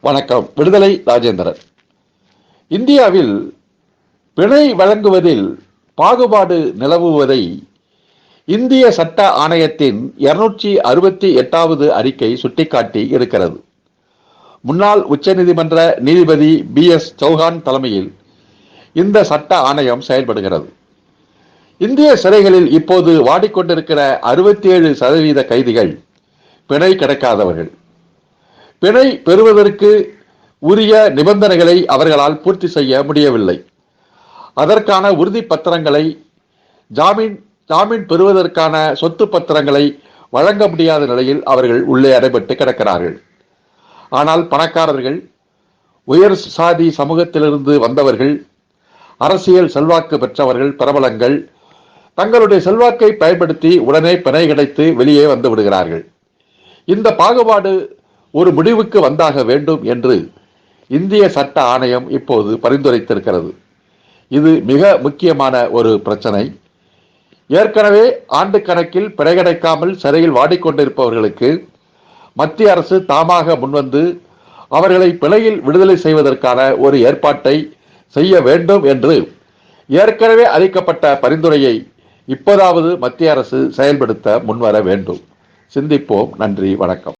வணக்கம். விடுதலை ராஜேந்திரன். இந்தியாவில் பிணை வழங்குவதில் பாகுபாடு நிலவுவதை இந்திய சட்ட ஆணையத்தின் இருநூற்றி அறுபத்தி எட்டாவது அறிக்கை சுட்டிக்காட்டி இருக்கிறது. முன்னாள் உச்சநீதிமன்ற நீதிபதி பி எஸ் சௌஹான் தலைமையில் இந்த சட்ட ஆணையம் செயல்படுகிறது. இந்திய சிறைகளில் இப்போது வாடிக்கொண்டிருக்கிற அறுபத்தி ஏழு சதவீத கைதிகள் பிணை கிடைக்காதவர்கள். பிணை பெறுவதற்கு உரிய நிபந்தனைகளை அவர்களால் பூர்த்தி செய்ய முடியவில்லை. அதற்கான உறுதி பத்திரங்களை ஜாமீன் ஜாமீன் பெறுவதற்கான சொத்து பத்திரங்களை வழங்க முடியாத நிலையில் அவர்கள் உள்ளே அடைபட்டு கிடக்கிறார்கள். ஆனால் பணக்காரர்கள் உயர் சாதி சமூகத்திலிருந்து வந்தவர்கள் அரசியல் செல்வாக்கு பெற்றவர்கள் பிரபலங்கள் தங்களுடைய செல்வாக்கை பயன்படுத்தி உடனே பிணை கிடைத்து வெளியே வந்து விடுகிறார்கள். இந்த பாகுபாடு ஒரு முடிவுக்கு வந்தாக வேண்டும் என்று இந்திய சட்ட ஆணையம் இப்போது பரிந்துரைத்திருக்கிறது. இது மிக முக்கியமான ஒரு பிரச்சனை. ஏற்கனவே ஆண்டு கணக்கில் பிழை கிடைக்காமல் சிறையில் வாடிக்கொண்டிருப்பவர்களுக்கு மத்திய அரசு தாமாக முன்வந்து அவர்களை பிழையில் விடுதலை செய்வதற்கான ஒரு ஏற்பாட்டை செய்ய வேண்டும் என்று ஏற்கனவே அளிக்கப்பட்ட பரிந்துரையை இப்போதாவது மத்திய அரசு செயல்படுத்த முன்வர வேண்டும். சிந்திப்போம். நன்றி. வணக்கம்.